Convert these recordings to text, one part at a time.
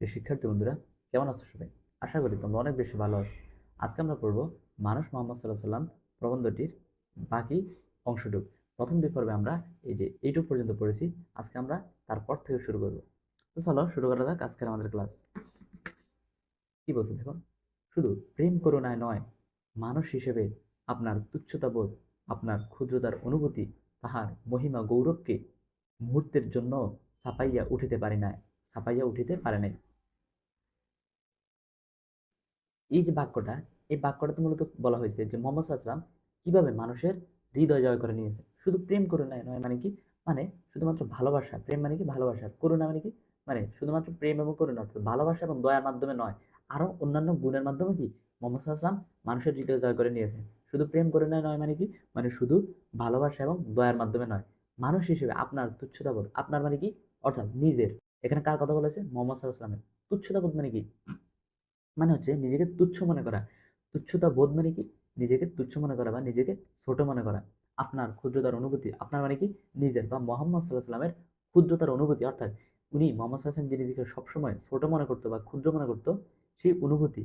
প্রিয় শিক্ষার্থী বন্ধুরা, কেমন আছো সবাই? আশা করি তোমরা অনেক বেশি ভালো আছো। আজকে আমরা পড়ব মানুষ মোহাম্মদ সাল্লাহ সাল্লাম প্রবন্ধটির বাকি অংশটুক। প্রথম দুই পর্বে আমরা এই যে এইটুক পর্যন্ত পড়েছি, আজকে আমরা তারপর থেকে শুরু করব। তো চলো শুরু করা যাক আজকের আমাদের ক্লাস। কি বলছে দেখো? শুধু প্রেম করুণায় নয়, মানুষ হিসেবে আপনার তুচ্ছতাবোধ আপনার ক্ষুদ্রতার অনুভূতি, তাহার মহিমা, গৌরবকে মুহূর্তের জন্য ছাপাইয়া উঠিতে পারি না ছাপাইয়া উঠিতে পারে নাই। এই যে বাক্যটা, এই বাক্যটাতে মূলত বলা হয়েছে যে মোহাম্মদ সাল্লাম কীভাবে মানুষের হৃদয় জয় করে নিয়েছে। শুধু প্রেম করুণা নয় মানে কি? মানে শুধুমাত্র ভালোবাসা। প্রেম মানে কি? ভালোবাসা। করুণা মানে কি? মানে শুধুমাত্র প্রেম এবং করুণা, অর্থাৎ ভালোবাসা এবং দয়ার মাধ্যমে নয়, আরও অন্যান্য গুণের মাধ্যমে কি? মোহাম্মদ সাল্লাম মানুষের হৃদয় জয় করে নিয়েছে। শুধু প্রেম করুণায় নয় মানে কি? মানে শুধু ভালোবাসা এবং দয়ার মাধ্যমে নয়। মানুষ হিসেবে আপনার তুচ্ছতাবোধ, আপনার মানে কি? অর্থাৎ নিজের। এখানে কার কথা বলেছে মোহাম্মদ সাল্লামের তুচ্ছতাবোধ মানে কি? মানে হচ্ছে নিজেকে তুচ্ছ মনে করা। তুচ্ছতা বোধ মানে কি? নিজেকে তুচ্ছ মনে করা বা নিজেকে ছোট মনে করা। আপনার ক্ষুদ্রতার অনুভূতি, আপনার মানে কি? নিজের বা মোহাম্মদ সাল্লাহ সাল্লামের ক্ষুদ্রতার অনুভূতি। অর্থাৎ উনি মোহাম্মদ সাল্লাম যে নিজেকে সবসময় ছোট মনে করতো বা ক্ষুদ্র মনে করতো, সেই অনুভূতি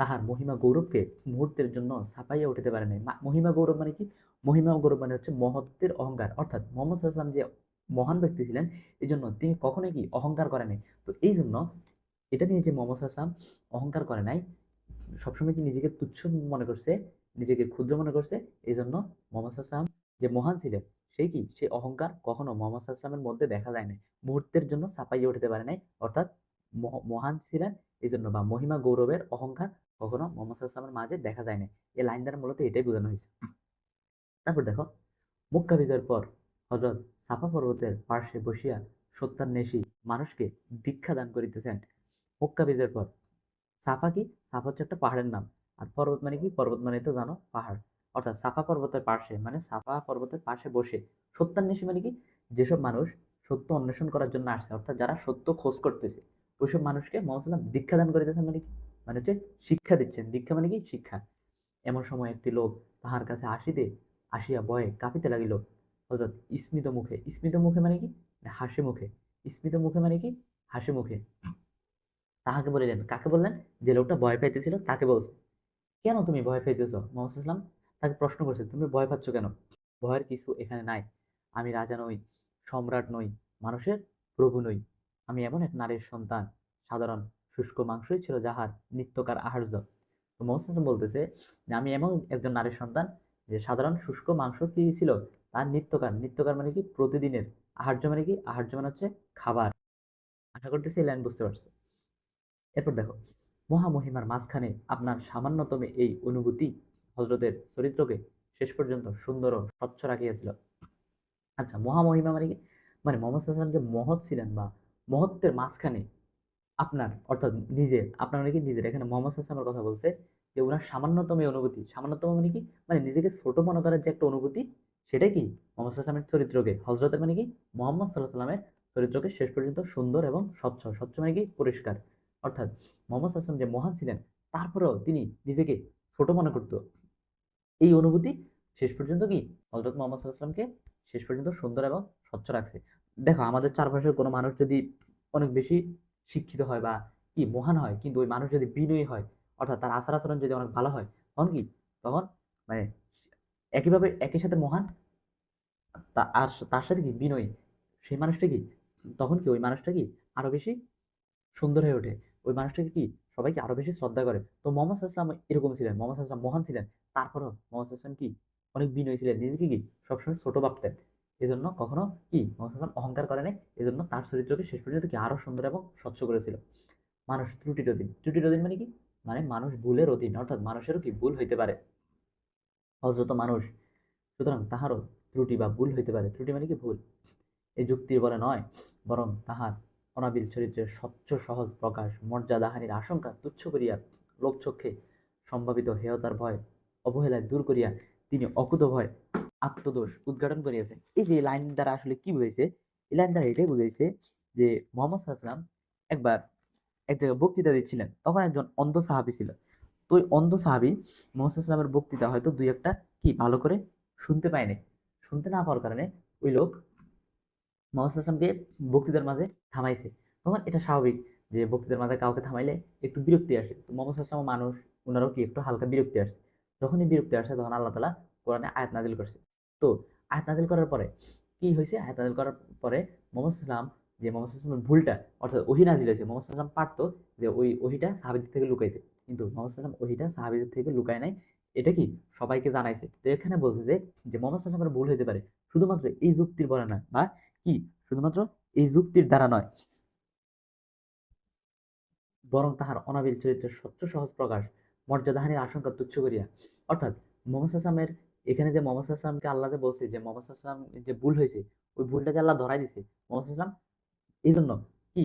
তাহার মহিমা গৌরবকে মুহূর্তের জন্য ছাপাইয়া উঠিতে পারে নাই। মহিমা গৌরব মানে কি? মহিমা গৌরব মানে হচ্ছে মহত্বের অহংকার। অর্থাৎ মোহাম্মদ সাল্লাম যে মহান ব্যক্তি ছিলেন এই জন্য তিনি কখনোই কি অহংকার করেন তো এই জন্য এটা নিয়ে যে মোহাম্মদ সাল্লাম অহংকার করে নাই, সবসময় কি নিজেকে তুচ্ছ মনে করছে, নিজেকে ক্ষুদ্র মনে করছে? এই জন্য মোহাম্মদ সাল্লাম যে মহান ছিলেন সেই কি? সেই অহংকার কখনো মোহাম্মদ সাল্লামের মধ্যে দেখা যায় না মুহূর্তের জন্য ছাপাইয়ে উঠতে পারে নাই, অর্থাৎ মহ- মহান ছিলেন এই জন্য বা মহিমা গৌরবের অহংকার কখনো মোহাম্মদ সাল্লামের মাঝে দেখা যায় না এই লাইন দ্বারা মূলত এটাই বোঝানো হয়েছে। তারপর দেখো, মক্কা বিজয়ের পর হজরত সাফা পর্বতের পার্শ্বে বসিয়া সত্যান্বেষী মানুষকে দীক্ষা দান করিতেছেন। মক্কা বিজয়ের পর। সাফা কি? সাফা হচ্ছে একটা পাহাড়ের নাম। আর পর্বত মানে কি? পর্বত মানে তো জানো, পাহাড়। অর্থাৎ সাফা পর্বতের পাশে মানে সাফা পর্বতের পাশে বসে। সত্যান্বেষী মানে কি? যেসব মানুষ সত্য অন্বেষণ করার জন্য আসছে, অর্থাৎ যারা সত্য খোঁজ করতেছে, ওইসব মানুষকে মোহাম্মদ সাল্লাম দীক্ষা দান করিতেছেন মানে কি? মানে হচ্ছে শিক্ষা দিচ্ছেন। দীক্ষা মানে কি? শিক্ষা। এমন সময় একটি লোক তাহার কাছে আসিতে, আসিয়া ভয়ে কাঁপিতে লাগিল। হজরত স্মিত মুখে। স্মিত মুখে মানে কি? হাসি মুখে। স্মিত মুখে মানে কি? হাসি মুখে। তাহাকে বলিলেন, কাকে বললেন? যে লোকটা ভয় পাইতেছিল তাকে বলছে। কেন তুমি ভয় পাইতেছ? মোহাম্মদ ইসলাম তাকে প্রশ্ন করছে, তুমি ভয় পাচ্ছ কেন? ভয়ের কিছু এখানে নাই। আমি রাজা নই, সম্রাট নই, মানুষের প্রভু নই। আমি এমন এক নারীর সন্তান, সাধারণ, শুষ্ক মাংসই ছিল যাহার নিত্যকার আহার্য। তো মোহাম্মদ বলতেছে যে, আমি এমন একজন নারীর সন্তান যে সাধারণ, শুষ্ক মাংস কি ছিল? তার নিত্যকার। নিত্যকার মানে কি? প্রতিদিনের। আহার্য মানে কি? আহার্য মানে হচ্ছে খাবার। আশা করতেছি লাইন বুঝতে পারছ। এরপর দেখো, মহামহিমার মাঝখানে আপনার সামান্যতম এই অনুভূতি হজরতের চরিত্রকে শেষ পর্যন্ত সুন্দর ও স্বচ্ছ রাখিয়াছিল। আচ্ছা মহামহিমা মানে কি? মানে মোহাম্মদ যে মহৎ ছিলেন বা মহত্বের মাঝখানে আপনার, অর্থাৎ নিজের, আপনার মানে কি? নিজের। এখানে মোহাম্মদ সাল্লামের কথা বলছে যে ওনার সামান্যতম অনুভূতি। সামান্যতম মানে কি? মানে নিজেকে ছোট মনে করার যে একটা অনুভূতি সেটাই কি? মোহাম্মদ সাল্লামের চরিত্রকে হজরতের মানে কি? মোহাম্মদ সাল্লাহ সাল্লামের চরিত্রকে শেষ পর্যন্ত সুন্দর এবং স্বচ্ছ। স্বচ্ছ মানে কি? পরিষ্কার। অর্থাৎ মোহাম্মদ আসলাম যে মহান ছিলেন, তারপরেও তিনি নিজেকে ছোট মনে করতো। এই অনুভূতি শেষ পর্যন্ত কি? হজরত মোহাম্মদ সাল্লামকে শেষ পর্যন্ত সুন্দর এবং স্বচ্ছ রাখছে। দেখো, আমাদের চারপাশের কোনো মানুষ যদি অনেক বেশি শিক্ষিত হয় বা কি মহান হয়, কিন্তু ওই মানুষ যদি বিনয়ী হয়, অর্থাৎ তার আচার আচরণ যদি অনেক ভালো হয়, তখন কি? তখন মানে একইভাবে একই সাথে মহান আর তার সাথে কি বিনয়ী? সেই মানুষটা কি? তখন কি ওই মানুষটা কি আরও বেশি সুন্দর হয়ে ওঠে? ওই মানুষটাকে কি সবাইকে আরও বেশি শ্রদ্ধা করে? তো মোহাম্মদ সাল্লাম এরকম ছিলেন। মোহাম্মদ সাল্লাম মহান ছিলেন। তারপরও মোহাম্মদ সাল্লাম কি অনেক বিনয়ী ছিলেন। নিজেকে কি সবসময় ছোট ভাবতেন। এই জন্য কখনো কি মোহাম্মদ সাল্লাম অহংকার করে নাই? এই জন্য তার চরিত্রকে শেষ পর্যন্ত কি আরও সুন্দর এবং স্বচ্ছ করেছিল মানুষ ত্রুটির অধীন। ত্রুটির অধীন মানে কি? মানে মানুষ ভুলের অধীন। অর্থাৎ মানুষেরও কি ভুল হইতে পারে? হজরত মানুষ। সুতরাং তাহারও ত্রুটি বা ভুল হইতে পারে। ত্রুটি মানে কি ভুল? এই যুক্তির বলে নয়, বরং তাহার অনাবিল চরিত্রের স্বচ্ছ, সহজ প্রকাশ, মর্যাদাহানির আশঙ্কা তুচ্ছ করিয়া লোকচক্ষে সম্ভাবিত হেয়তার ভয়, অবহেলায় দূর করিয়া তিনি অকুত ভয়, আত্মদোষ উদ্ঘাটন করিয়াছেন। এই যে লাইন দ্বারা আসলে কি বুঝেছে এই লাইন দ্বারা এটাই বুঝেছে যে মোহাম্মদ সাল্লাম একবার এক জায়গায় বক্তৃতা দিচ্ছিলেন, তখন একজন অন্ধ সাহাবি ছিল। তো ওই অন্ধ সাহাবি মোহাম্মদ সাল্লামের বক্তৃতা হয়তো দুই একটা কি ভালো করে শুনতে পায়নি। শুনতে না পাওয়ার কারণে ওই লোক মোহাম্মদ আসলামকে বক্তৃতার মাঝে থামাইছে। তখন এটা স্বাভাবিক যে বক্তৃতার মাঝে কাউকে থামাইলে একটু বিরক্তি আসে। তো মোহাম্মদ সাল্লাম মানুষ ওনারও কি একটু হালকা বিরক্তি আসছে যখনই বিরক্তি আসে তখন আল্লাহ তালা কোরআনে আয়াত নাজিল করছে। তো আয়াত নাজিল করার পরে কি হয়েছে আয়াত নাজিল করার পরে মোহাম্মদ সাল্লাম যে মোহাম্মদ সাল্লামের ভুলটা, অর্থাৎ ওহি নাজিল হয়েছে মোহাম্মদ সাল্লাম পারতো যে ওই ওহিটা সাহাবিদের থেকে লুকাইতে। কিন্তু মোহাম্মদ সাল্লাম ওহিটা সাহাবিদের থেকে লুকায় নাই। এটা কি সবাইকে জানাইছে? তো এখানে বলছে যে মোহাম্মদ সাল্লামের ভুল হতে পারে। শুধুমাত্র এই যুক্তির বলে না বা কি? শুধুমাত্র এই যুক্তির দ্বারা নয়। বরং তাহার অনাবিল চরিত্রের স্বচ্ছ সহজ প্রকাশ মর্যাদাহানির আশঙ্কা তুচ্ছ করিয়া। অর্থাৎ মোহাম্মদ আসলামের এখানে যে মোহাম্মদ আসলামকে আল্লাহ বলছে যে মোহাম্মদ আসলাম যে ভুল হয়েছে, ওই ভুলটাকে আল্লাহ ধরাই দিছে। মোহাম্মদ আসলাম এই জন্য কি?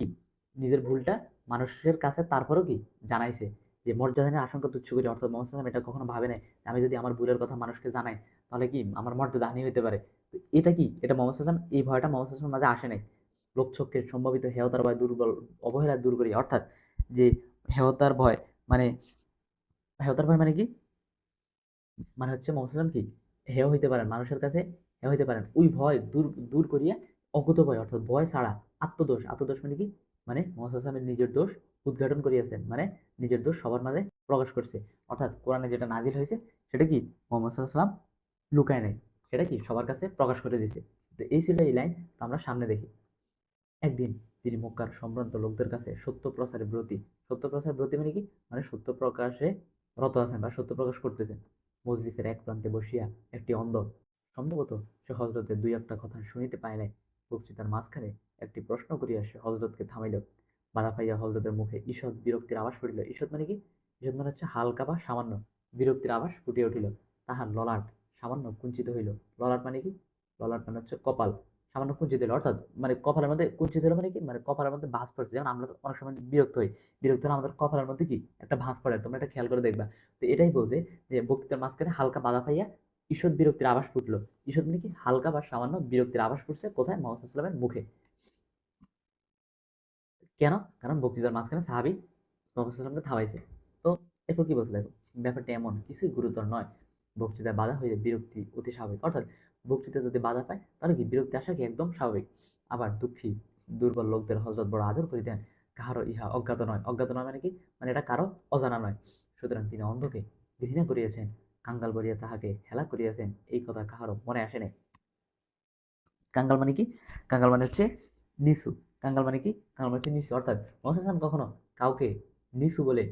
নিজের ভুলটা মানুষের কাছে তারপরেও কি? জানাইছে যে মর্যাদাহানির আশঙ্কা তুচ্ছ করি অর্থাৎ মোহাম্মদ আসলাম এটা কখনো ভাবে নাই। আমি যদি আমার ভুলের কথা মানুষকে জানাই, তাহলে কি? আমার মর্যাদাহানি হতে পারে। এটা কি? এটা মোহাম্মদ আসলাম এই ভয়টা মোহাম্মদ আসলামের মাঝে আসে নাই। লোকচক্ষের সম্ভাবিত হেয়তার ভয় দুর্বল অবহেলা দূর করি। অর্থাৎ যে হেয়তার ভয় মানে হেয়তার ভয় মানে কি? মানে হচ্ছে মোহাম্মদ কি? হেয় হইতে পারেন, মানুষের কাছে হেয় হইতে পারেন। ওই ভয় দূর দূর করিয়া অজ্ঞত ভয়, অর্থাৎ ভয় ছাড়া আত্মদোষ। আত্মদোষ মানে কি? মানে মোহাম্মদ আসলামের নিজের দোষ উদ্ঘাটন করিয়াছেন মানে নিজের দোষ সবার মাঝে প্রকাশ করছে। অর্থাৎ কোরআনে যেটা নাজিল হয়েছে সেটা কি? মোহাম্মদ সাল্লাম লুকায় নেই। সেটা কি সবার কাছে প্রকাশ করে দিয়েছে? তো এই ছিল এই লাইন আমরা সামনে দেখি। একদিন তিনি মক্কার সম্ভ্রান্ত লোকদের কাছে সত্য প্রচারে ব্রতী। সত্য প্রচার ব্রতী মানে কি? মানে সত্য প্রকাশে রত আছেন বা সত্য প্রকাশ করতেছেন। মজলিসের এক প্রান্তে বসিয়া একটি অন্ধ, সম্ভবত সে হজরতের দুই একটা কথা শুনিতে পায় নাই বক্তৃতার মাঝখানে একটি প্রশ্ন করিয়া সে হজরতকে থামাইল। বাধা পাইয়া হজরতের মুখে ঈষৎ বিরক্তির আবাস পড়িল। ঈষৎ মানে কি? ঈষৎ মানে হচ্ছে হালকা বা সামান্য বিরক্তির আবাস ফুটিয়ে উঠিল। তাহার ললাট সামান্য কুঞ্চিত হইল। ললাট মানে কি? ললাট মানে হচ্ছে কপাল। সামান্য কুঞ্চিত হলো অর্থাৎ মানে কপালের মধ্যে কুঞ্চিত হলো মানে কি? মানে কপালের মধ্যে ভাঁজ পড়ছে। যেমন আমরা অনেক সময় বিরক্ত হই। বিরক্ত হলে আমাদের কপালের মধ্যে কি? একটা ভাঁজ পড়ে। তোমরা এটা খেয়াল করে দেখবা। তো এটাই বলছে যে বক্তৃতার মাঝখানে হালকা বাধা পাইয়া ঈষৎ বিরক্তির আভাস ফুটলো। ঈষৎ মানে কি? হালকা বা সামান্য বিরক্তির আভাস ফুটছে কোথায়? মোহাম্মদ সাল্লামের মুখে। কেন? কারণ বক্তৃতার মাঝখানে সাহাবি মোহাম্মদ সাল্লামকে থামাইছে। তো এরপর কি বলছে? দেখো, ব্যাপারটা এমন, কিছুই গুরুতর নয়। বক্তৃতায় বাধা হয়ে বিরক্তি অতি স্বাভাবিক। অর্থাৎ বক্তৃতা যদি বাধা পায়, তাহলে কি বিরক্তি আসা কি একদম স্বাভাবিক। আবার দুঃখী, দুর্বল লোকদের হজরত বড় আদর করিতেন কাহারও ইহা অজ্ঞাত নয়। অজ্ঞাত নয় মানে কি? মানে এটা কারও অজানা নয়। সুতরাং তিনি অন্ধকে ঘৃণা করিয়াছেন, কাঙ্গাল বলিয়া তাহাকে হেলা করিয়াছেন, এই কথা কাহারও মনে আসে নাই। কাঙ্গাল মানে কি? কাঙ্গাল মানে হচ্ছে নিসু কাঙ্গাল মানে কি? কাঙ্গাল মানে হচ্ছে নিচু। অর্থাৎ মোহাম্মদ কাউকে কাউকে নিসু বলে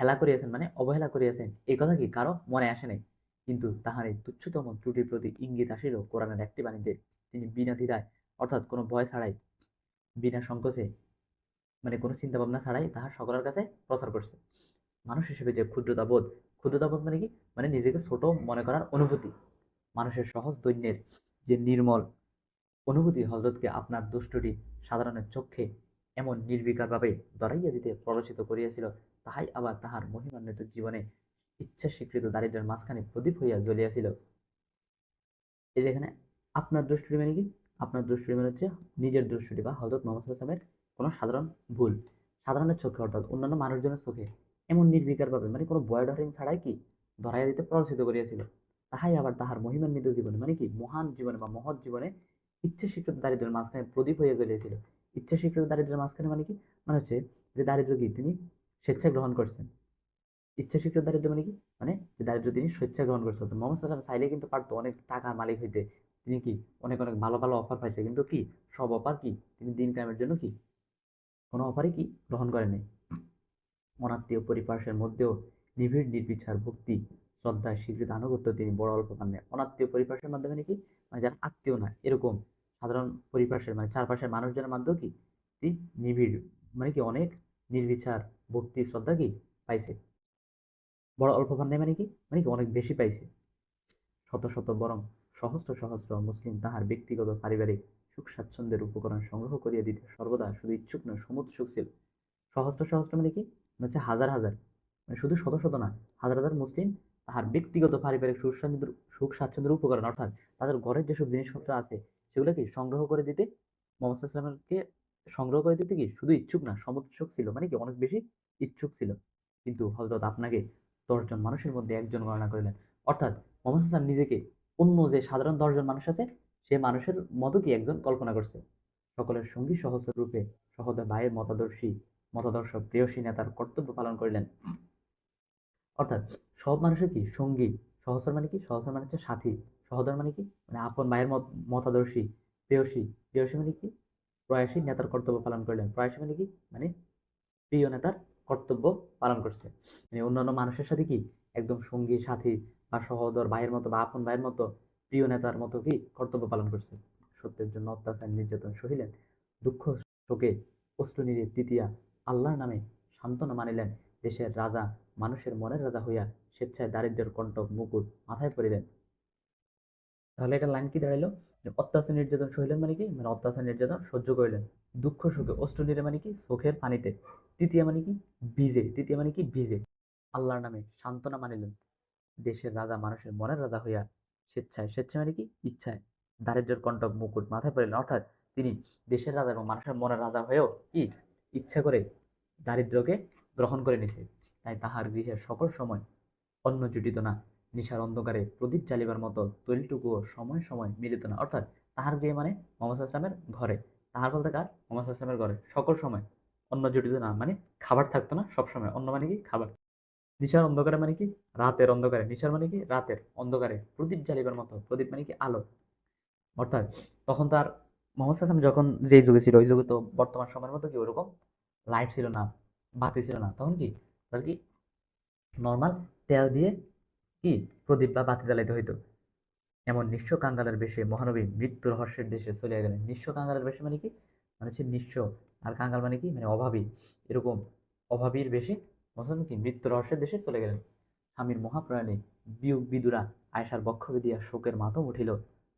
হেলা করিয়াছেন মানে অবহেলা করিয়াছেন, এই কথা কি কারও মনে আসে নাই? কিন্তু তাহার এই তুচ্ছতম ত্রুটির প্রতি ইঙ্গিত আসিল কোরআনের একটি বাণীতে। তিনি বিনা দ্বিধায়, অর্থাৎ কোনো ভয় ছাড়াই, বিনা সংকোচে মানে কোনো চিন্তা ভাবনা ছাড়াই তাহার সকলের কাছে প্রচার করছে। মানুষ হিসেবে যে ক্ষুদ্রতা বোধ ক্ষুদ্রতা বোধ মানে কি? মানে নিজেকে ছোট মনে করার অনুভূতি। মানুষের সহজ দৈন্যের যে নির্মল অনুভূতি হজরতকে আপনার দুষ্টটি সাধারণের চক্ষে এমন নির্বিকারভাবে দরাইয়া দিতে প্ররোচিত করিয়াছিল, তাহাই আবার তাহার মহিমান্বিত জীবনে ইচ্ছা স্বীকৃত দারিদ্রের মাঝখানে প্রদীপ হইয়া জ্বলিয়াছিল এই যেখানে আপনার দুষ্টুটি মানে কি? আপনার দুষ্টুটি মানে হচ্ছে নিজের দুষ্টুটি বা হজরত মোহাম্মদ আসলামের কোনো সাধারণ ভুল। সাধারণের চোখে অর্থাৎ অন্যান্য মানুষজনের চোখে এমন নির্বিকারভাবে মানে কোনো বয় ডরিং ছাড়াই কি ধরাইয়া দিতে প্ররোচিত করিয়াছিল। তাহাই আবার তাহার মহিমান্বিত জীবনে মানে কি মহান জীবনে বা মহৎ জীবনে ইচ্ছা স্বীকৃত দারিদ্রের মাঝখানে প্রদীপ হইয়া জ্বলিয়েছিল। ইচ্ছা স্বীকৃত দারিদ্রের মাঝখানে মানে কি? মানে হচ্ছে যে দারিদ্র কি? তিনি স্বেচ্ছা গ্রহণ করছেন। ইচ্ছা স্বীকৃত দারিদ্র মানে কি? মানে দারিদ্র তিনি স্বেচ্ছা গ্রহণ করছে তো মোহাম্মদ সাল্লাম চাইলে কিন্তু পারতো অনেক টাকার মালিক হইতে। তিনি কি? অনেক অনেক ভালো ভালো অফার পাইছে। কিন্তু কি? সব অফার কি? তিনি দিন কায়েমের জন্য কি? কোনো অফারই কি? গ্রহণ করেনি অনাত্মীয় পরিপার্শ্বের মধ্যেও নিবিড়, নির্বিচার ভক্তি শ্রদ্ধায় স্বীকৃত, আনুগত্য তিনি বড় অল্প পাননি অনাত্মীয় পরিপার্শ্বের মাধ্যমে নাকি মানে যারা আত্মীয় না, এরকম সাধারণ পরিপার্শ্বের মানে চারপাশের মানুষজনের মাধ্যমেও কি? তিনি নিবিড় মানে কি? অনেক নির্বিচার, ভক্তি, শ্রদ্ধা কি? পাইছে। বড় অল্প পান মানে কি? মানে কি অনেক বেশি পাইছে। শত শত বরং সহস্র সহস্র মুসলিম তাহার ব্যক্তিগত পারিবারিক সুখ স্বাচ্ছন্দ্যের উপকরণ সংগ্রহ করিয়া দিতে সর্বদা শুধু ইচ্ছুক নয় সমুদ্র সুখ ছিল। সহস্র সহস্র মানে কি? মানে হচ্ছে হাজার হাজার। মানে শুধু শত শত না, হাজার হাজার মুসলিম তাহার ব্যক্তিগত পারিবারিক সুখ সুখ স্বাচ্ছন্দ্যের উপকরণ, অর্থাৎ তাদের ঘরের যেসব জিনিসপত্র আছে সেগুলো কি সংগ্রহ করে দিতে, মোহাম্মদ ইসলামকে সংগ্রহ করে দিতে কি শুধু ইচ্ছুক না সমুৎসুক ছিল। মানে কি অনেক বেশি ইচ্ছুক ছিল। কিন্তু হজরত আপনাকে দশজন মানুষের মধ্যে একজন গণনা করিলেন। অর্থাৎ মোহাম্মদ ইসলাম নিজেকে অন্য যে সাধারণ দশজন মানুষ আছে, সে মানুষের মতো কি একজন কল্পনা করছে। সকলের সঙ্গী সহস্র রূপে সহদা ভাইয়ের মতাদর্শী মতাদর্শ প্রেয়সী নেতার কর্তব্য পালন করিলেন। অর্থাৎ সব মানুষের কি? সঙ্গী। সহচর মানে কি? সহচর মানে হচ্ছে সাথী। সহদর মানে কি? মানে আপন ভাইয়ের মতাদর্শী, প্রেয়সী। প্রেয়সী মানে কি? প্রয়াসী নেতার কর্তব্য পালন করলেন। প্রয়াসী মানে কি? মানে প্রিয় নেতার কর্তব্য পালন করছে। মানে অন্যান্য মানুষের সাথে কি একদম সঙ্গী, সাথী বা সহোদর ভাইয়ের মতো বা আপন ভাইয়ের মতো প্রিয় নেতার মতো কি কর্তব্য পালন করছে? সত্যের জন্য অত্যাচার, নির্যাতন, সহিলেন, দুঃখ, শোকে অষ্টনীরে তৃতীয়া আল্লাহর নামে সান্ত্বনা মানিলেন, দেশের রাজা, মানুষের মনের রাজা হইয়া স্বেচ্ছায় দারিদ্র্যের কণ্টক মুকুট মাথায় পড়িলেন। তাহলে এটা লাইন কি দাঁড়াইলো? অত্যাচার, নির্যাতন, সহিলেন মানে কি? মানে অত্যাচার, নির্যাতন সহ্য করিলেন। দুঃখ, শোকে অষ্টনীরে মানে কি? চোখের পানিতে তৃতীয় মানে কি? ভিজে। তৃতীয় মানে কি? ভিজে। আল্লাহর নামে সান্ত্বনা মানিলেন দেশের রাজা, মানুষের মনের রাজা হইয়া স্বেচ্ছায়। স্বেচ্ছা মানে কি? ইচ্ছায়। দারিদ্র্যের কণ্টক মুকুট মাথায় পড়িলেন অর্থাৎ তিনি দেশের রাজা এবং মানুষের মনের রাজা হয়েও কি? ইচ্ছা করে দারিদ্র্যকে গ্রহণ করে নিছে। তাই তাহার গৃহের সকল সময় অন্ন জুটিত না। নিশার অন্ধকারে প্রদীপ জ্বালিবার মতো তৈলটুকুও সময় সময় মিলিত না। অর্থাৎ তাহার গৃহে মানে মোহাম্মদ আসলামের ঘরে। তাহার বলতে কার? মোহাম্মদ আসলামের ঘরে। সকল সময়। অন্ন জুটিত না মানে খাবার থাকতো না সব সময় অন্ন মানে কি? খাবার। নিশার অন্ধকারে মানে কি? রাতের অন্ধকারে। নিশার মানে কি? রাতের অন্ধকারে। প্রদীপ জ্বালিবার মতো। প্রদীপ মানে কি? আলো। অর্থাৎ তখন তার মোহাম্মদ আসলাম যখন যে যুগে ছিল, ওই যুগে তো বর্তমান সময়ের মতো কি ওরকম লাইট ছিল না, বাতি ছিল না। তখন কি? তার কি? নর্মাল তেল দিয়ে কি? প্রদীপ বা বাতি জ্বালাইতে হইতো। এমন নিঃস্ব কাঙ্গালের বেশে মহানবী মৃত্যু রহস্যের দেশে চলে গেলেন। নিঃস্ব কাঙ্গালের বেশে মানে কি? মানে হচ্ছে নিঃস্ব আর কাঙ্গাল মানে কি? মানে অভাবী। এরকম অভাবীর বেশে মুসলমান কি মৃত্যু রহস্যের দেশে চলে গেলেন। স্বামীর মহাপ্রয়াণে বিয়োগ বিদুরা আয়সার বক্ষ দিয়া শোকের মাতম উঠিল।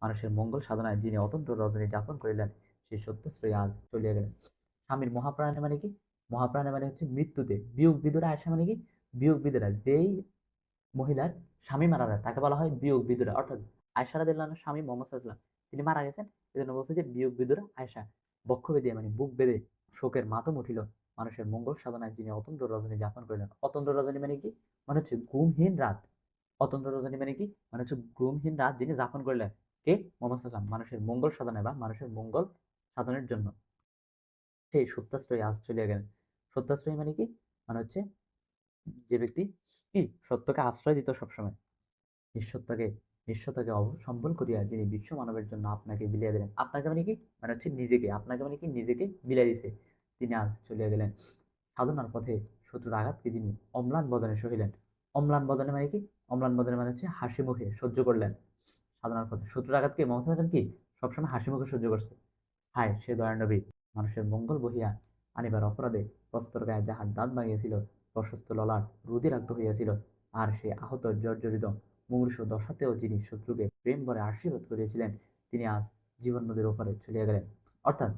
মানুষের মঙ্গল সাধনায় যিনি অতন্ত্র রজনী যাপন করিলেন, সেই সত্যশ্রী আজ চলিয়া গেলেন। স্বামীর মহাপ্রাণে মানে কি? মহাপ্রাণে মানে হচ্ছে মৃত্যুতে। বিয়োগ বিদুরা আয়সা মানে কি? বিয়োগ বিদুরা যেই মহিলার স্বামী মারা যায়, তাকে বলা হয় বিয়োগ বিদুরা। অর্থাৎ আয়সা রাদিল্লাহর স্বামী মোহাম্মদ তিনি মারা গেছেন। এই জন্য বলছে যে বিয়োগ বিদুরা আয়সা বক্ষ বেঁধে মানে বুক বেঁধে শোকের মাতম উঠিল। মানুষের মঙ্গল সাধনায় যিনি অতন্ত্র রজনী যাপন করিলেন অতন্ত্র রজনী মানে কি? মানে হচ্ছে গুমহীন রাত। অতন্ত্র রজনী মানে কি? মানে হচ্ছে গুমহীন রাত যিনি যাপন করলেন। কে? মোহাম্মদ মানুষের মঙ্গল সাধনায় বা মানুষের মঙ্গল সাধনের জন্য। সেই সত্যাশ্রয়ী আজ চলিয়া গেলেন। সত্যাশ্রয়ী মানে কি? মানে হচ্ছে যে ব্যক্তি কি? সত্যকে আশ্রয় দিত সবসময়। নিঃসত্তাকে নিঃস্বতাকে অবসম্বল করিয়া যিনি বিশ্ব মানবের জন্য আপনাকে বিলিয়া দিলেন, আপনাকে মানে কি? মানে হচ্ছে নিজেকে, আপনাকে মানে কি? নিজেকে বিলিয়া দিছে। তিনি আজ চলিয়া গেলেন সাধনার পথে শত্রুর আঘাতকে যিনি অম্লান বদনে সহিলেন। অম্লান বদনে মানে কি? অম্লান বদনে মানে হচ্ছে হাসি মুখে সহ্য করলেন। সাধনার পথে শত্রুর আঘাতকে হাসান কি? সবসময় হাসি মুখে সহ্য করছে। হায়, সে দয়ানবী মানুষের মঙ্গল বহিয়া আনিবার অপরাধে প্রস্তর গায়ে যাহার দাঁত ভাঙিয়াছিল, প্রশস্ত ললাট রুদিরাক্ত হইয়াছিল, আর সে আহত জর্জরিত মুমূর্ষ দশাতেও যিনি শত্রুকে প্রেম ভরে আশীর্বাদ করিয়াছিলেন, তিনি আজ জীবন নদীর ওপরে চলিয়া গেলেন। অর্থাৎ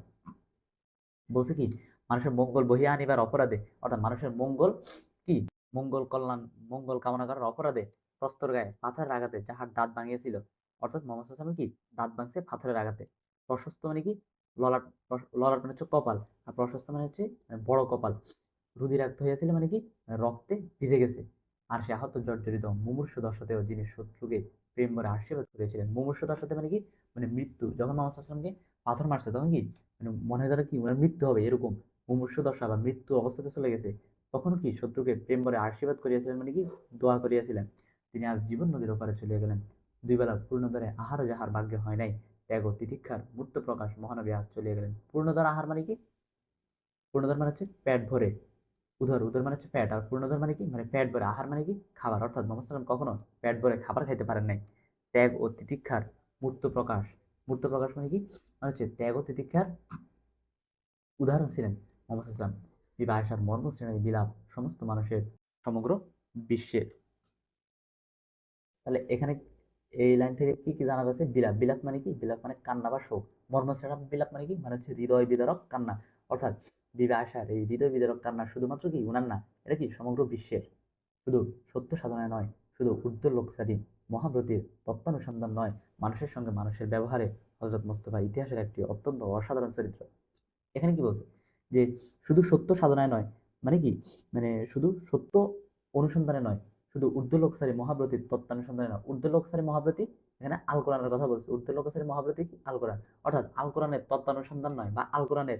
বলছে কি, মানুষের মঙ্গল বহিয়া আনিবার অপরাধে, অর্থাৎ মানুষের মঙ্গল কি? মঙ্গল কল্যাণ, মঙ্গল কামনা করার অপরাধে প্রস্তর গায়ে পাথরের আঘাতে যাহার দাঁত ভাঙিয়েছিল, অর্থাৎ মোহাম্মদ হাসান কি? দাঁত ভাঙছে পাথরের আঘাতে। প্রশস্ত মানে কি? ললাট ললাট মানে হচ্ছে কপাল, আর প্রশস্ত মানে হচ্ছে মানে বড় কপাল। রুধিরাক্ত হইয়াছিল মানে কি? মানে রক্তে ভিজে গেছে। আর সে আহত জর্জরিত মুমূর্ষ দশাতেও যিনি শত্রুকে প্রেম করে আশীর্বাদ করেছিলেন, মুমূর্ষ দশাতে মানে কি? মানে মৃত্যু। যখন মোহাম্মদ আসলামকে পাথর মারছে, তখন কি? মানে মনে হয় কি? মানে মৃত্যু হবে, এরকম। মুমূর্ষ দশা বা মৃত্যু অবস্থাতে চলে গেছে। তখন কি? শত্রুকে প্রেম করে আশীর্বাদ করিয়াছিলেন মানে কি? দোয়া করিয়াছিলেন। তিনি আজ জীবন নদীর ওপারে চলিয়া গেলেন। দুই বেলা পূর্ণদরে আহারও যাহার ভাগ্যে হয় নাই, ত্যাগ তিতিক্ষার মূর্ত প্রকাশ মহানবী আজ চলিয়া গেলেন। পূর্ণদর আহার মানে কি? পূর্ণদর মানে হচ্ছে পেট ভরে। উদর উদর মানে হচ্ছে প্যাট আর পূর্ণদর মানে কি? মানে প্যাট ভরে আহার মানে কি? খাবার। অর্থাৎ মোহাম্মদ কখনো প্যাট ভরে খাবার খাইতে পারেন নাই। ত্যাগ ও তিতিক্ষার মূর্ত প্রকাশ। মূর্ত প্রকাশ মানে কি? মানে হচ্ছে ত্যাগ ও তিতিক্ষার উদাহরণ ছিলেন মোহাম্মদ ইসলাম বিবাহ আসার মর্ম, শ্রেণি, বিলাপ সমস্ত মানুষের সমগ্র বিশ্বের। তাহলে এখানে এই লাইন থেকে কি কি জানা যাচ্ছে? বিলাপ। বিলাপ মানে কি? বিলাপ মানে কান্না বা শোক। মর্ম, শ্রেণি, বিলাপ মানে কি? মানে হচ্ছে হৃদয় বিদারক কান্না। অর্থাৎ আসার এই হৃদয় বিদারক কান্না শুধুমাত্র কি উনার না, এটা কি সমগ্র বিশ্বের? শুধু সত্য সাধনায় নয়, শুধু ঊর্ধ্ব লোকসারী, মহাব্রতির তত্ত্বানুসন্ধান নয়, মানুষের সঙ্গে মানুষের ব্যবহারে হজরত মোস্তফা ইতিহাসের একটি অত্যন্ত অসাধারণ চরিত্র। এখানে কি বলছে? যে শুধু সত্য সাধনায় নয় মানে কি? মানে শুধু সত্য অনুসন্ধানে নয়, শুধু ঊর্ধ্ব লোকসারী, মহাব্রতির তত্ত্বানুসন্ধানে নয়। ঊর্ধ্ব লোকসারী, মহাব্রতি, এখানে আল কোরআনের কথা বলছে। ঊর্ধ্ব লোকসারী, মহাব্রতি কি? আল কোরআন। অর্থাৎ আল কোরআনের তত্ত্বানুসন্ধান নয় বা আল কোরআনের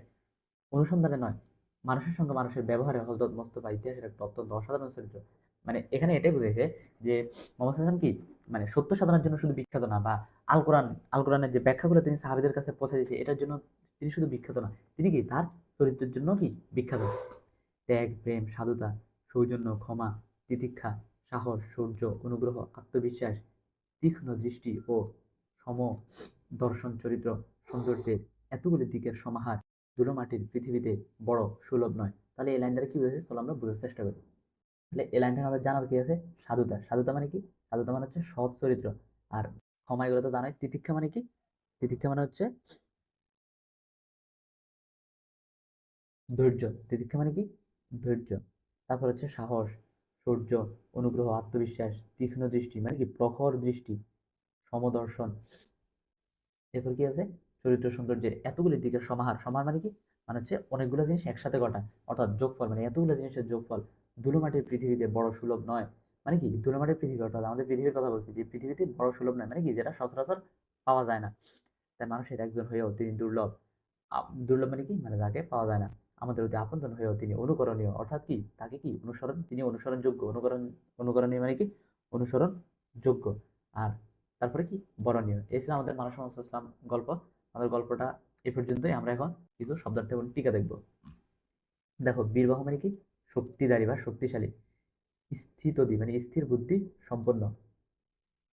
অনুসন্ধানে নয় মানুষের সঙ্গে মানুষের ব্যবহারে হযরত মোস্তফা ইতিহাসের একটা অত্যন্ত অসাধারণ চরিত্র। মানে এখানে এটাই বুঝেছে যে মোহাম্মদ ওয়াসাল্লাম কি মানে সত্য সাধনার জন্য শুধু বিখ্যাত না বা আল কোরআন আল কোরআনের যে ব্যাখ্যাগুলো তিনি সাহাবীদের কাছে পৌঁছে দিয়েছে এটার জন্য তিনি শুধু বিখ্যাত না। তিনি কি তার চরিত্রের জন্য কি বিখ্যাত। ত্যাগ, প্রেম, সাধুতা, সৌজন্য, ক্ষমা, তিতিক্ষা, সাহস, শৌর্য, অনুগ্রহ, আত্মবিশ্বাস, তীক্ষ্ণ দৃষ্টি ও সম দর্শন চরিত্র সৌন্দর্যের এতগুলি দিকের সমাহার ধুলোমাটির পৃথিবীতে বড় সুলভ নয়। তাহলে এই লাইন দ্বারা কি বোঝাচ্ছে চলো আমরা বোঝার চেষ্টা করি। তাহলে এই লাইন থেকে আমাদের জানার কি আছে? সাধুতা। সাধুতা মানে কি? সাধুতা মানে হচ্ছে সৎ চরিত্র। আর ক্ষমা এগুলো তো জানোই। তিতিক্ষা মানে কি? তিতিক্ষা মানে হচ্ছে ধৈর্য। তিতিক্ষা মানে কি? ধৈর্য। তারপর হচ্ছে সাহস, শৌর্য, অনুগ্রহ, আত্মবিশ্বাস, তীক্ষ্ণ দৃষ্টি মানে কি? প্রখর দৃষ্টি, সমদর্শন। এরপর কি আছে? চরিত্র সৌন্দর্যের এতগুলি দিকের সমাহার। সমাহার মানে কি? মানে হচ্ছে অনেকগুলো জিনিস একসাথে ঘটা। অর্থাৎ যোগফল মানে এতগুলো জিনিসের যোগফল। ধুলোমাটির পৃথিবীতে বড় সুলভ নয়। মানে কি? ধুলোমাটির পৃথিবী, অর্থাৎ আমাদের পৃথিবীর কথা বলছি যে পৃথিবীতে বড় সুলভ নয়। মানে কি? যেটা সচরাচর পাওয়া যায় না। তাই মানুষের একজন হয়েও তিনি দুর্লভ। দুর্লভ মানে কি? মানে তাকে পাওয়া যায় না। আমাদের অতি আপনজন হয়েও তিনি অনুকরণীয়। অর্থাৎ কি? তাকে কি? অনুসরণ তিনি অনুসরণযোগ্য। অনুকরণ, অনুকরণীয় মানে কি? অনুসরণযোগ্য। আর তারপরে কি? বরণীয়। এই ছিল আমাদের মানুষ আলাইহি ওয়াসাল্লাম গল্প। আমাদের গল্পটা এ পর্যন্তই। আমরা এখন কিছু শব্দার্থ এবং টিকা দেখব। দেখো, বীরবাহু মানে কি? শক্তিধারী বা শক্তিশালী। স্থিতধী মানে স্থির বুদ্ধি সম্পন্ন।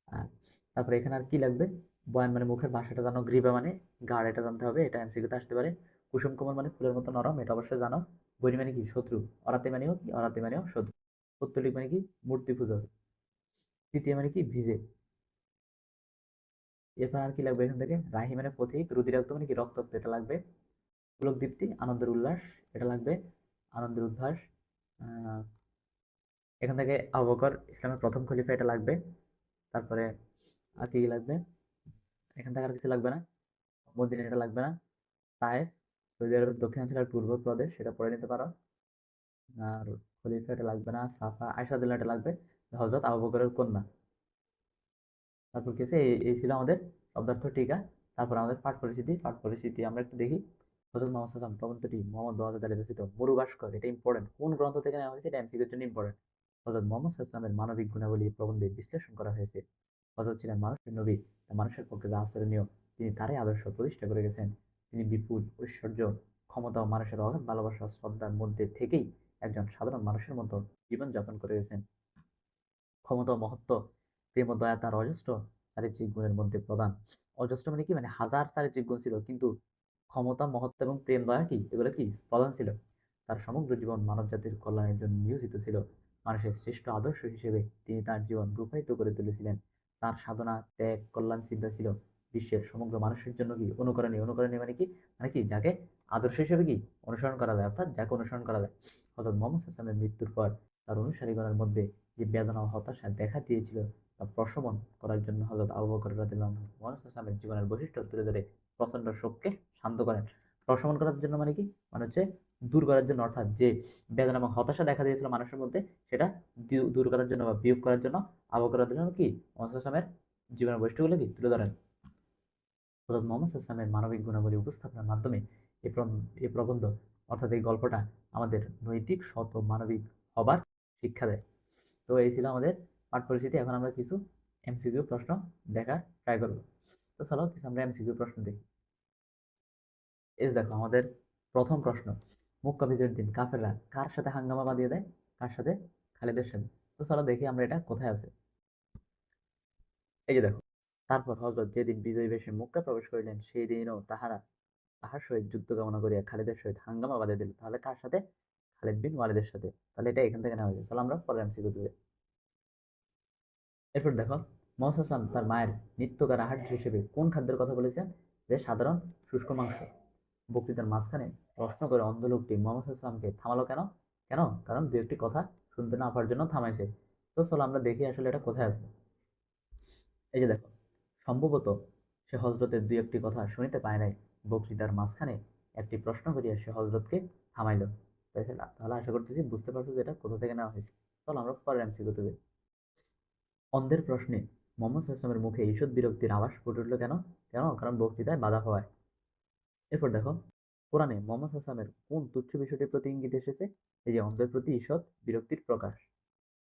আর তারপরে এখানে আর কি লাগবে? বয়ান মানে মুখের ভাষাটা জানো। গ্রীবা মানে গাঢ়, এটা জানতে হবে। এটা এমসিকিউতে আসতে পারে। কুসুম কোমল মানে ফুলের মতো নরম। এটা অবশ্যই জানো। বৈরী মানে কি? শত্রু। অরাতে মানেও কি? অরাতে মানেও শত্রু। পৌত্তলিক মানে কি? মূর্তি পূজক। তৃতীয় মানে কি? ভিজে। এরপর আর কি লাগবে এখান থেকে? রাহি মানে পথিক। রুধিরাক্ত মানে কি? রক্তাক্ত এটা লাগবে। পুলক দীপ্তি আনন্দের উল্লাস এটা লাগবে। আনন্দের উদ্ভাস। এখান থেকে আবু বকর ইসলামের প্রথম খলিফা এটা লাগবে। তারপরে আর কি, লাগবে? এখান থেকে আর কিছু লাগবে না। মদিনা এটা লাগবে না। তায়েফ সৌদি আরবের দক্ষিণাঞ্চলের পূর্ব প্রদেশ সেটা পড়ে নিতে পারো। আর খলিফা এটা লাগবে না। সাফা আয়েশা রাদিয়াল্লাহু এটা লাগবে। হযরত আবু কন্যা। তারপর কি আছে? এই, ছিল আমাদের শব্দার্থ টিকা। তারপর আমাদের পাঠ পরিচিতি। পাঠ পরিচিতি আমরা একটু দেখি। হযরত মুহাম্মদ ওয়াসাল্লাম প্রবন্ধটি মুহাম্মদ আলী রচিত মরু ভাস্কর এটা ইম্পর্টেন্ট। কোন গ্রন্থ থেকে নেওয়া হয়েছে? এটা এমসিকিউর জন্য ইম্পর্টেন্ট। হযরত মুহাম্মদ সাল্লাল্লাহু মানবিক গুণাবলী প্রবন্ধে বিশ্লেষণ করা হয়েছে। হযরত ছিলেন মানুষের নবী। মানুষের পক্ষে আচরণীয় তিনি তারই আদর্শ প্রতিষ্ঠা করে গেছেন। তিনি বিপুল ঐশ্বর্য, ক্ষমতা ও মানুষের অগাধ ভালোবাসা শ্রদ্ধার মধ্যে থেকেই একজন সাধারণ মানুষের মতো জীবনযাপন করে গেছেন। ক্ষমতা মহত্ব, প্রেম দয়া তার অজস্র চারিত্রিক গুণের মধ্যে প্রধান। অজস্র মানে কি? মানে হাজার চারিত্রিক গুণ ছিল। কিন্তু ক্ষমতা, মহত্ব এবং প্রেম দয়া কি? এগুলো কি? প্রধান ছিল। তার সমগ্র জীবন মানব জাতির কল্যাণের জন্য নিয়োজিত ছিল। মানুষের শ্রেষ্ঠ আদর্শ হিসেবে তিনি তার জীবন রূপায়িত করে তুলেছিলেন। তার সাধনা, ত্যাগ, কল্যাণ চিন্তা ছিল বিশ্বের সমগ্র মানুষের জন্য কি? অনুকরণীয়। অনুকরণীয় মানে কি? মানে কি? যাকে আদর্শ হিসেবে কি? অনুসরণ করা যায়। অর্থাৎ যাকে অনুসরণ করা যায়। হযরত মুহাম্মদ ওয়াসাল্লামের মৃত্যুর পর তার অনুসারীগণের মধ্যে যে বেদনা ও হতাশা দেখা দিয়েছিল প্রশমন করার জন্য হযরত আবু বকর ওয়াসাল্লামের জীবনের বৈশিষ্ট্য তুলে ধরে প্রচণ্ড শোককে শান্ত করেন। প্রশমন করার জন্য মানে কি? মানে হচ্ছে দূর করার জন্য অর্থাৎ যে বেদনা এবং হতাশা দেখা দিয়েছিল মানুষের মধ্যে সেটা দূর করার জন্য বা বিয়োগ করার জন্য আবু বকর রাদিয়াল্লাহু কি? ওয়াসাল্লামের জীবনের বৈশিষ্ট্যগুলো কি? তুলে ধরেন। হযরত মুহাম্মদ ওয়াসাল্লামের মানবিক গুণাবলী উপস্থাপনের মাধ্যমে এই প্র এই প্রবন্ধ অর্থাৎ এই গল্পটা আমাদের নৈতিক, ও মানবিক হবার শিক্ষা দেয়। তো এই ছিল আমাদের পাঠ পরিচিতি। এখন আমরা কিছু এমসিকিউ প্রশ্ন দেখার ট্রাই করব। তো চলো, কিছু আমরা এমসিকিউ প্রশ্ন দেখি। এই দেখো, আমাদের প্রথম প্রশ্ন। মক্কা বিজয়ের দিন, কাফেররা কার সাথে হাঙ্গামা বাঁধিয়ে দেয়? কার সাথে? খালিদের সাথে। তো চলো দেখি আমরা এটা কোথায় আছে। এই যে দেখো। তারপর হযরত যেদিন বিজয়ী বেশে মক্কায় প্রবেশ করিলেন সেই দিনও তাহারা তাহার সহিত যুদ্ধ কামনা করিয়া খালিদের সহিত হাঙ্গামা বাঁধিয়ে দিল। তাহলে কার সাথে? খালিদ বিন ওয়ালিদের সাথে। তাহলে এটা এখান থেকে নেওয়া হয়েছে। চলো আমরা পরের এমসিকিউতে। এরপর দেখো আলাইহি ওয়াসাল্লাম তার মায়ের নিত্যকার আহার্য হিসেবে কোন খাদ্যের কথা বলেছেন? যে সাধারণ শুষ্ক মাংস। বক্তৃতার মাঝখানে প্রশ্ন করে অন্ধ লোকটি মুহাম্মদ সাল্লাল্লাহু থামালো কেন? কেন? কারণ দু একটি কথা শুনতে না পাওয়ার জন্য থামাইছে। তো চলো আমরা দেখি আসলে এটা কোথায় আছে। এই যে দেখো। সম্ভবত সে হজরতের দুই একটি কথা শুনিতে পায় নাই। বক্তৃতার মাঝখানে একটি প্রশ্ন করিয়া সে হজরতকে থামাইল। তাহলে আশা করতেছি বুঝতে পারছ যে এটা কোথা থেকে নেওয়া হয়েছে। চলো আমরা পরের এমসিকিউতে যাই। অন্ধের প্রশ্নে মুহাম্মদ সাল্লাল্লাহু মুখে ঈষৎ বিরক্তির আভাস ফুটে উঠল কেন? কেন? কারণ বক্তৃতায় বাধা হওয়ায়। এরপর দেখো, কোরআনে মোহাম্মদ হাসামের কোন তুচ্ছ বিষয়টির প্রতি ইঙ্গিত এসেছে? এই যে অন্ধের প্রতি ঈষৎ বিরক্তির প্রকাশ।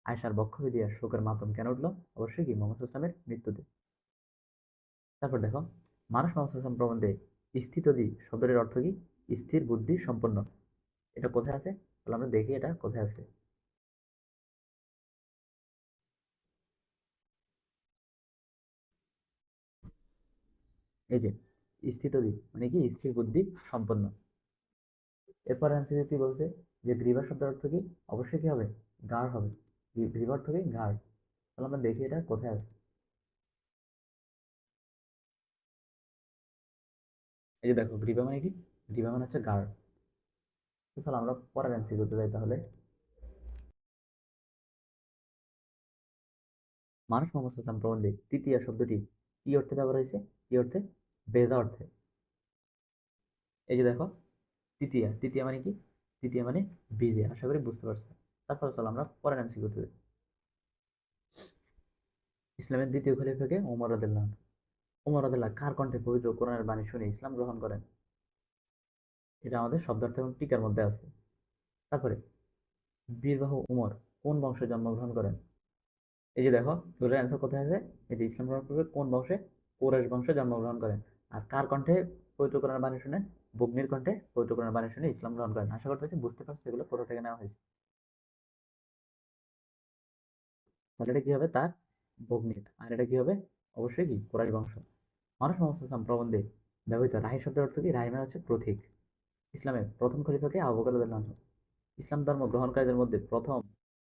আয়সার বক্ষবিদিয়া শোকের মাতম কেন উঠল? অবশ্যই কি মোহাম্মদ হাসামের মৃত্যুতে। তারপর দেখো, মানুষ মোহাম্মদ হাসাম প্রবন্ধে স্থিতদি শব্দটির অর্থ কি? স্থির বুদ্ধি সম্পন্ন। এটা কোথায় আছে? তাহলে আমরা দেখি এটা কোথায় আছে। এই যে স্থিতদি মানে কি? স্থির বুদ্ধি সম্পন্ন। এরপর অ্যান্সার কি বলছে? যে গ্রীবা শব্দের অর্থ কি? অবশ্যই কি হবে? গাঢ় হবে। গ্রী- গ্রীবা অর্থ কি? গাঢ়। তাহলে আমরা দেখি এটা কোথায় আছে। এই যে দেখো, গ্রীবা মানে কি? গ্রীবা মানে হচ্ছে গাঢ়। তো চলো আমরা পরের অ্যান্সার করতে যাই তাহলে। মানুষ মোহাম্মদ সাল্লাম তৃতীয় শব্দটি কি অর্থে ব্যবহার হয়েছে? কি অর্থে? বেজা অর্থে এই যে দেখো, তৃতীয়া। তৃতীয়া মানে কি? তৃতীয়া মানে বীজে আশা করি বুঝতে পারছ। তারপরে চলো আমরা পরের অ্যান্সার করতে যাই। ইসলামের দ্বিতীয় খলিফাকে ওমর রদুল্লাহ ওমর রদুল্লাহ কার কণ্ঠে পবিত্র কোরআনের বাণী শুনে ইসলাম গ্রহণ করেন? এটা আমাদের শব্দার্থ এবং টিকার মধ্যে আছে। তারপরে, বীরবাহু উমর কোন বংশে জন্মগ্রহণ করেন? এই যে দেখো, এগুলোর অ্যান্সার কোথায় আছে? এই যে ইসলাম গ্রহণ করবে কোন বংশে? কোরাইশ বংশে জন্মগ্রহণ করেন। আর কার কণ্ঠে পবিত্র কোরআনের বাণী শুনে বগ্নির কণ্ঠে পবিত্র কোরআনের বাণী শুনে ইসলাম গ্রহণ করেন। আশা করতেছি বুঝতে পারছ এগুলো কোথা থেকে নেওয়া হয়েছে। তাহলে এটা কি হবে? তার বগ্নির আর এটা কি হবে? অবশ্যই কি? কোরাইশ বংশ। মানুষ ইসলাম প্রবন্ধে ব্যবহৃত রাহি শব্দের অর্থ কি? রাহি মানে হচ্ছে প্রতীক। ইসলামের প্রথম খলিফাকে আবু বকর রাদিয়াল্লাহু ইসলাম ধর্ম গ্রহণকারীদের মধ্যে প্রথম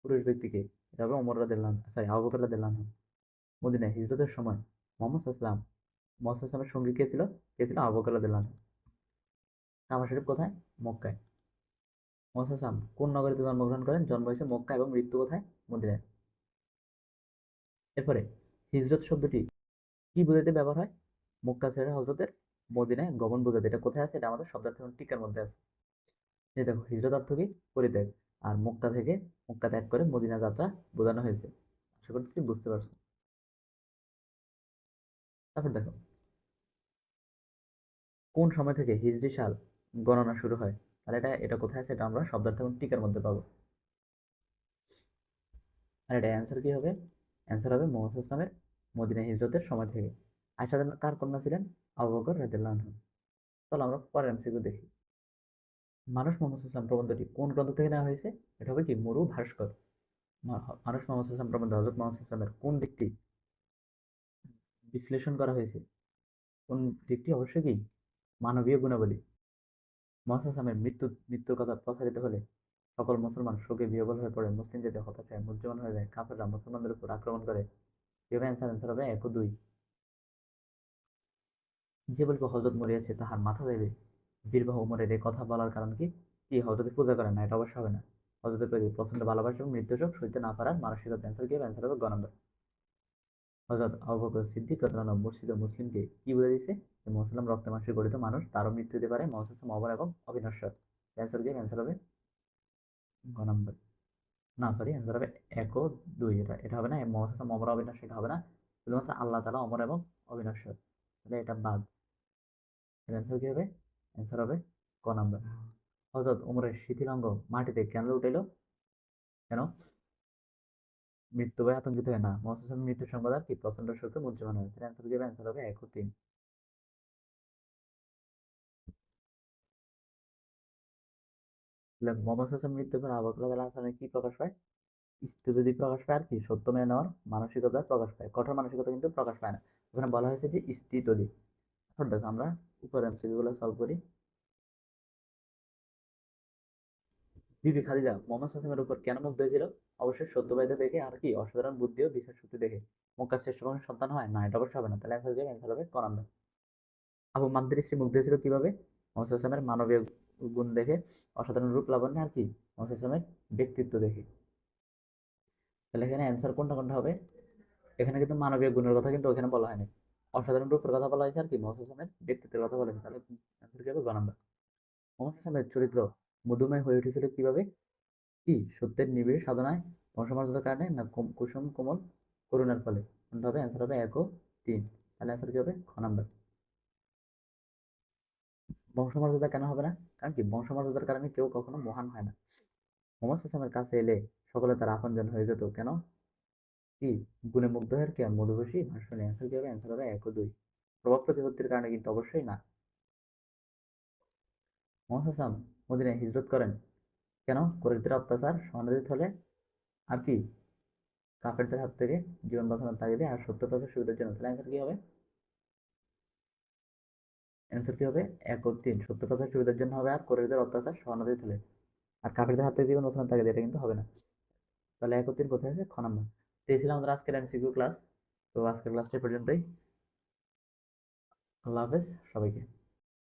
পুরুষ ব্যক্তিকে এটা হবে ওমর রাদিয়াল্লাহু আনহু সরি আবু বকর রাদিয়াল্লাহু মদিনায় হিজরতের সময় মোহাম্মদ ইসলাম ইসলামের সঙ্গী কে ছিল? কে ছিল? আবু বকর রাদিয়াল্লাহু আনহু কাবা শরীফ কোথায়? মক্কায়। ইসলাম কোন নগরীতে জন্মগ্রহণ করেন? জন্ম হয়েছে মক্কা এবং মৃত্যু কোথায়? মদিনায়। এরপরে, হিজরত শব্দটি কি বোঝাতে ব্যবহার হয়? মক্কা ছেড়ে হজরতের মদিনায় গমন বোঝাতে। এটা কোথায় আছে? এটা আমাদের শব্দার্থ টিকার মধ্যে আছে। এই দেখো, হিজরত অর্থ কি? পরিত্যাগ। আর মক্কা থেকে মক্কা ত্যাগ করে মদিনা যাত্রা বোঝানো হয়েছে। আশা করতেছি বুঝতে পারছ। তারপর দেখো কোন সময় থেকে হিজরি সাল গণনা শুরু হয়? তাহলে এটা এটা কোথায় আছে? এটা আমরা শব্দার্থ এবং টিকার মধ্যে পাবো। আর এটা অ্যান্সার কী হবে? অ্যান্সার হবে মোহাম্মদ ইসলামের মদিনা হিজরতের সময় থেকে। আয়সা কার কন্যা ছিলেন? আবু বকর রাদিয়াল্লাহু আনহু। চলো আমরা পরের এমসিকিউ দেখি। মানুষ মোহাম্মদ ইসলাম প্রবন্ধটি কোন গ্রন্থ থেকে নেওয়া হয়েছে? এটা হবে কি? মরু, ভাস্কর। মানুষ মোহাম্মদ ইসলাম প্রবন্ধ হজরত মোহাম্মদ ইসলামের কোন দিকটি বিশ্লেষণ করা হয়েছে? কোন দিকটি? অবশ্যই কি? মানবীয় গুণাবলী। মোহাম্মদ ইসলামের মৃত্যু, মৃত্যুর কথা প্রচারিত হলে সকল মুসলমান শোকে বিহবল হয়ে পড়ে। মুসলিম জাতি হতাশায় মুজ্জমান হয়ে যায়। কাফেররা মুসলমানদের উপর আক্রমণ করে। এভাবে অ্যান্সার অ্যান্সার হবে এক দুই। যে বলবে হজরত মরিয়াছে, তাহার মাথা দেবে। বীরবাহ উমরের এই কথা বলার কারণ কি? কি হজরতের পূজা করেন না, এটা অবশ্য হবে না। হজরতের প্রতি প্রচণ্ড ভালোবাসা এবং মৃত্যু শোক সইতে না পারার মানসিকতা অ্যান্সার কি? অ্যান্সার হবে গ হজরত আবু বকর সিদ্দিক মুর্শিদ মুসলিমকে কি বুঝে দিয়েছে মুসলিম রক্ত মাংসের গঠিত মানুষ, তারও মৃত্যু হতে পারে মহাসাম অবর এবং অবিনশ্বর। অ্যান্সার কি? অ্যান্সার হবে গ নম্বর। না সরি অ্যান্সার হবে এক ও দুই। এটা এটা হবে না মহাসাম অমর অবিনশ্বর, এটা হবে না। শুধুমাত্র আল্লাহ তালা অমর এবং অবিনশ্বর। তাহলে এটা বাদ। অ্যান্সার কি হবে? অ্যান্সার হবে ক নাম্বার। হজরত উমরের শিথিলাঙ্গ মাটিতে কেন উঠাইল? কেন? মৃত্যু ভয় আতঙ্কিত হয় না। মহাসাম মৃত্যু সংবাদ আর কি? প্রচণ্ড শোকে মুহ্যমান হয়। অ্যান্সার কি হবে? অ্যান্সার হবে এক ও তিন। মোহাম্মদ হাসান মৃত্যুর পর আবু বকর হাসানের কি প্রকাশ পায়? স্থিতি প্রকাশ পায় আর কি, সত্য মেনে নেওয়ার মানসিকতা প্রকাশ পায়। কঠোর মানসিকতা কিন্তু প্রকাশ পায় না। ওখানে বলা হয়েছে যে স্থিতদি এখন দেখো আমরা উপরের এমসিকিউগুলো সলভ করি। বিবি খাদিজা মোহাম্মদ হাসানের উপর কেন মুগ্ধ হয়েছিল? অবশ্যই সত্যবাদিতা দেখে আর কি, অসাধারণ বুদ্ধি ও বিচার শক্তি দেখে। মক্কা শ্রেষ্ঠ বংশের সন্তান হয়? না, এটা অবশ্য হবে না। তাহলে অ্যান্সার যাবে অ্যান্সার হবে ক নাম্বার আবু মাদ্দের স্ত্রী মুগ্ধ হয়েছিল কীভাবে? মোহাম্মদ হাসানের মানবীয় গুণ দেখে, অসাধারণ রূপ লাবণ্য আর কি হাসানের ব্যক্তিত্ব দেখে। তাহলে এখানে অ্যান্সার কোনটা কোনটা হবে? এখানে কিন্তু মানবীয় গুণের কথা কিন্তু ওখানে বলা হয়নি। অসাধারণ রূপের কথা বলা হয়েছে আর কি হাসানের ব্যক্তিত্বের কথা বলেছে তাহলে অ্যান্সার কি হবে? গ নাম্বার। হাসানের চরিত্র মধুময় হয়ে উঠেছিল কীভাবে? কি? সত্যের নিবিড় সাধনায় বংশমর্যাদার কারণে না কুসুম, কোমল, করুণার ফলে? কোনটা হবে? অ্যান্সার হবে এক ও তিন। তাহলে অ্যান্সার কি হবে? খ নাম্বার। বংশমর্যাদা কেন হবে না? কারণ কি বংশমর্যাদার কারণে কেউ কখনো মহান হয় না। মোহাম্মদ হাসানের কাছে এলে সকলে তার আপনজন হয়ে যেত। কেন? কি? গুণে মুগ্ধ হয়ে কে মধুবসী ভাষণে অ্যান্সার কি হবে? অ্যান্সার হবে এক ও দুই। প্রভাব প্রতিপত্তির কারণে কিন্তু অবশ্যই না। মোহাম্মদ হাসান মদিনায় হিজরত করেন। কেন? কোরেকদের অত্যাচার সমানাধিত হলে। আর কি? কাফেরদের হাত থেকে জীবন বাঁচানোর তাগিদে আর সত্তর বছর সুবিধার জন্য। তাহলে অ্যান্সার কি হবে? অ্যান্সার কি হবে? এক ও তিন। সত্তর বছর সুবিধার জন্য হবে আর কোরেকদের অত্যাচার সহানুভূতি হলে আর কাফেরদের হাতে জীবন ওখানে তাকে এটা কিন্তু হবে না। তাহলে এক ও তিন কোথায় আছে? খ নাম্বার। তো ছিল আমাদের আজকের এমসিকিউ ক্লাস তো আজকের ক্লাসটা পর্যন্তই। আল্লাহ হাফেজ। সবাইকে।